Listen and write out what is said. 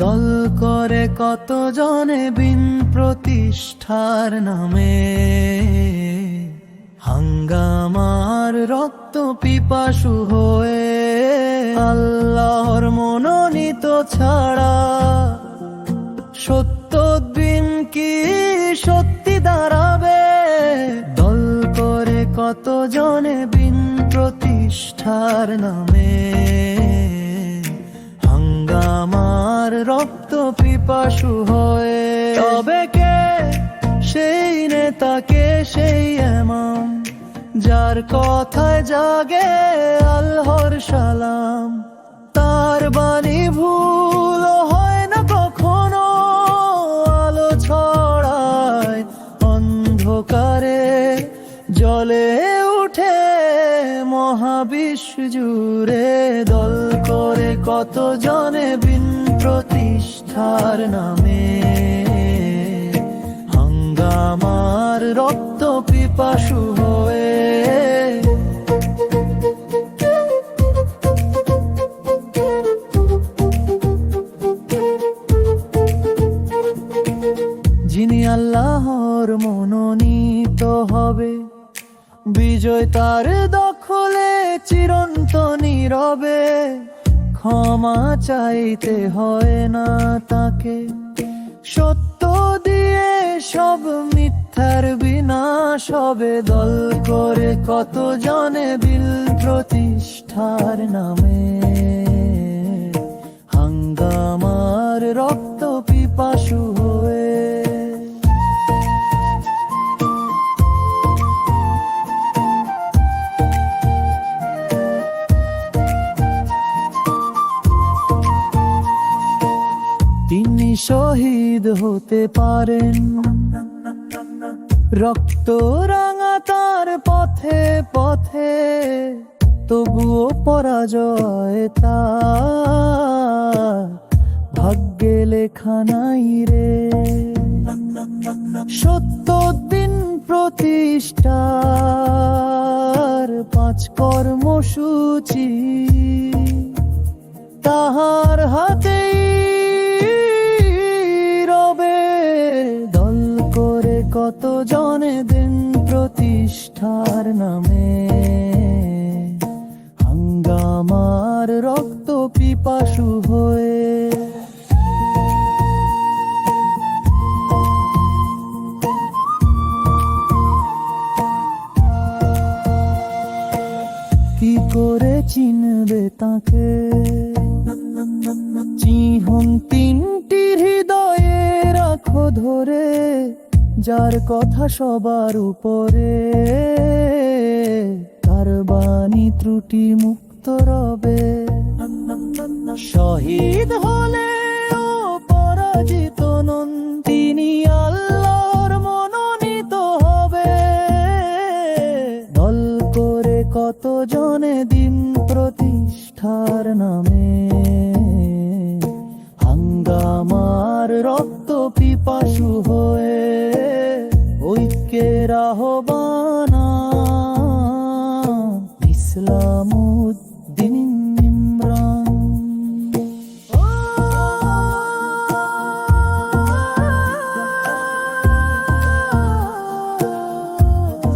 দল করে কত জনে বিন প্রতিষ্ঠার নামে? হাঙ্গামার রক্ত পিপাসু হয়ে আল্লাহর মনোনীত ছাড়া সত্য দিন কি সত্যি দাঁড়াবে? দল করে কত জনে বিন প্রতিষ্ঠার নামে? হাঙ্গামার রক্ত পিপাসু হয়ে নেতাকে সেই এমাম যার কথায় জাগে আল্লাহর সালাম। তার বাণী ভুল হয় না কখনো, আলো ছড়ায় অন্ধকারে, জলে উঠে মহাবিশ্ব জুড়ে দল করে কত জনে বিন প্রতিষ্ঠার নামে। হাঙ্গামার রক্ত পিপাসু হয়ে। যিনি আল্লাহর মনোনীত হবে, বিজয় তার দখলে চিরন্ত নীরবে ক্ষমা চাইতে হয় না তাকে, সত্য দিয়ে সব হবে দল করে কত জনে বিল প্রতিষ্ঠার নামে? হাঙ্গামার রক্ত পিপাসু হয়ে তিনি শহীদ হতে পারেন। রক্ত রাঙা তার পথে পথে, তবুও পরাজয় তার। ভাগ্যে লেখা নাই রে। সত্য দিন প্রতিষ্ঠার পাঁচ কর্মসূচি, তাহার হাতেই রবে দল করে কত হাঙ্গামার রক্ত পিপাসু হয়ে কি করে চিনবে তাকে? চিহন তিনটি হৃদয়ে রাখো ধরে, যার কথা সবার উপরে। তার বাণী ত্রুটি মুক্ত তো শহীদ হলে ও পরাজিত নন্দিনী, আল্লাহর মনোনীত হবে। দল করে কত জনে দিন প্রতিষ্ঠার নামে? হাঙ্গামার রক্ত পিপাসু হয়ে ঐক্যের আহ্বানা ইসলাম